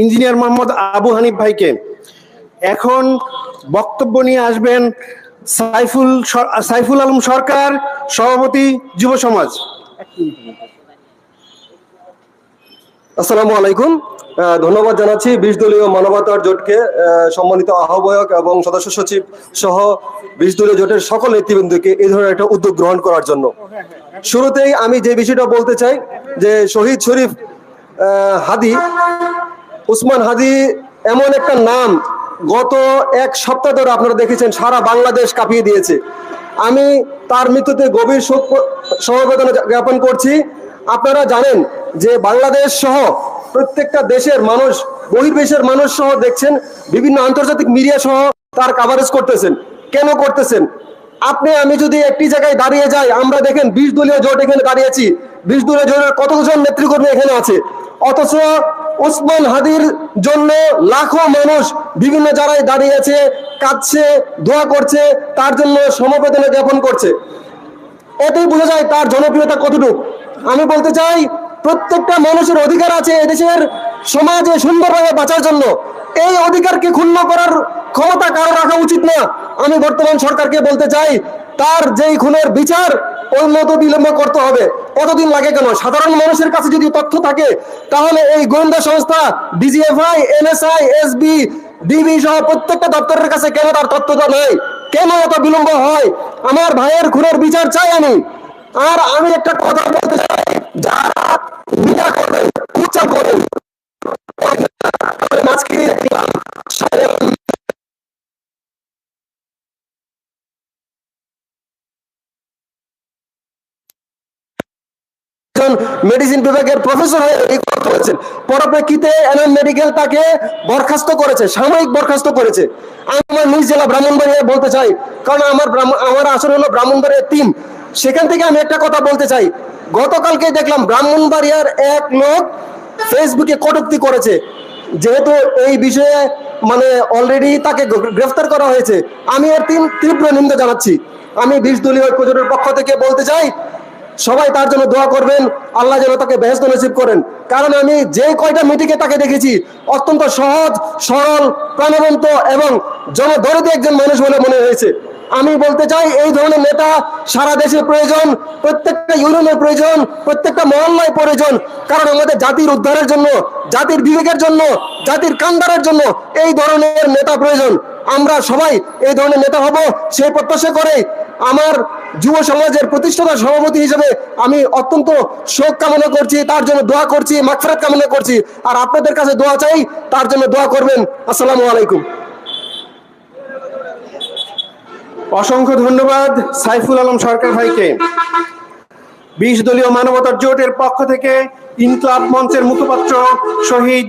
Engineer Mohammad Abu Hanif ভাইকে। এখন বক্তব্য নিয়ে আসবেন সাইফুল সাইফুল আলম সরকার, সভাপতি যুব সমাজ। আসসালামু আলাইকুম। ধন্যবাদ জানাচ্ছি বিশ দলীয় মানবতার জোটকে সম্মানিত আহ্বায়ক এবং সদস্য সচিব সহ বিশ দলীয় জোটের সকল নেতৃবৃন্দকে এই ধরনের একটা উদ্যোগ গ্রহণ করার জন্য। শুরুতেই আমি যে বিষয়টা বলতে চাই, যে শহীদ শরীফ হাদি উসমান হাদি এমন একটা নাম গত এক সপ্তাহ ধরে আপনারা দেখেছেন, সারা বাংলাদেশ কাঁপিয়ে দিয়েছে। আমি তার মৃত্যুতে গভীর শোক সমবেদনা জ্ঞাপন করছি। আপনারা জানেন যে বাংলাদেশ সহ প্রত্যেকটা দেশের মানুষ বহির্দেশের মানুষ সহ দেখছেন, বিভিন্ন আন্তর্জাতিক মিডিয়া সহ তার কাভারেজ করতেছেন। কেন করতেছেন? আপনি, আমি যদি একটি জায়গায় দাঁড়িয়ে যাই, আমরা দেখেন বিশ দলীয় জোট এখানে দাঁড়িয়েছি বিশ দলীয় জোটের কতজন নেতৃকর্মী এখানে আছে? অথচ ওসমান হাদির জন্য লাখো মানুষ বিভিন্ন জায়গায় দাঁড়িয়ে আছে, কাঁদছে, দোয়া করছে, তার জন্য সমবেদনা জ্ঞাপন করছে। এতেই বোঝা যায় তার জনপ্রিয়তা কতটুকু। আমি বলতে চাই, প্রত্যেকটা মানুষের অধিকার আছে এদেশের সমাজে সুন্দরভাবে বাঁচার জন্য। এই অধিকারকে ক্ষুণ্ণ করার ক্ষমতা কারও রাখা উচিত না। আমি বর্তমান সরকারকে বলতে চাই তার যেই খুনের বিচার উন্নত বিলম্ব করতে হবে। কতদিন লাগে কেন? সাধারণ মানুষের কাছে যদি তথ্য থাকে, তাহলে এই গোয়েন্দা সংস্থা, ডিজিএফআই, এনএসআই, এসবি, ডিবি সহ প্রত্যেকটা দপ্তরের কাছে কেন তার তথ্যটা নেই? কেন এত বিলম্ব হয়? আমার ভাইয়ের খুনের বিচার চাই আমি। আর আমি একটা কথা বলতে চাই, যারা বিচার করবেন করবেন একজন মেডিসিন বিভাগের প্রফেসর হয়ে এই কথা বলেছেন। পরপ্রেক্ষিতে এনএম মেডিকেল তাকে বরখাস্ত করেছে, সাময়িক বরখাস্ত করেছে। আমার নিজ জেলা ব্রাহ্মণবাড়িয়া বলতে চাই, কারণ আমার আমার আসর হলো ব্রাহ্মণবাড়িয়ার তিন সেখান থেকে আমি একটা কথা বলতে চাই। গতকালকে দেখলাম ব্রাহ্মণবাড়িয়ার এক লোক ফেসবুকে কটুক্তি করেছে। যেহেতু এই বিষয়ে মানে অলরেডি তাকে গ্রেফতার করা হয়েছে, আমি এর তিন তীব্র নিন্দা জানাচ্ছি। আমি বিশ দলীয় ঐক্যজোটের পক্ষ থেকে বলতে চাই সবাই তার জন্য দোয়া করবেন, আল্লাহ যেন তাকে বেহেস্ত নসিব করেন। কারণ আমি যে কয়টা মিটিংয়ে তাকে দেখেছি, অত্যন্ত সহজ, সরল, প্রাণবন্ত এবং জনদরদি একজন মানুষ বলে মনে হয়েছে। আমি বলতে চাই, এই ধরনের নেতা সারা দেশে প্রয়োজন, প্রত্যেকটা ইউনিয়নের প্রয়োজন, প্রত্যেকটা মহল্লায় প্রয়োজন। কারণ আমাদের জাতির উদ্ধারের জন্য, জাতির বিবেকের জন্য, জাতির কান্দারের জন্য এই ধরনের নেতা প্রয়োজন। আমরা সবাই এই ধরনের নেতা হব, সেই প্রত্যাশা করে আমার যুব সমাজের প্রতিষ্ঠাতা সভাপতি হিসেবে আমি অত্যন্ত শোক কামনা করছি, তার জন্য দোয়া করছি, মাগফিরাত কামনা করছি। আর আপনাদের কাছে দোয়া চাই, তার জন্য দোয়া করবেন। আসসালামু আলাইকুম। অসংখ্য ধন্যবাদ সাইফুল আলম সরকার ভাইকে। বিশ দলীয় মানবতার জোটের পক্ষ থেকে ইনকলাব মঞ্চের মুখপাত্র শহীদ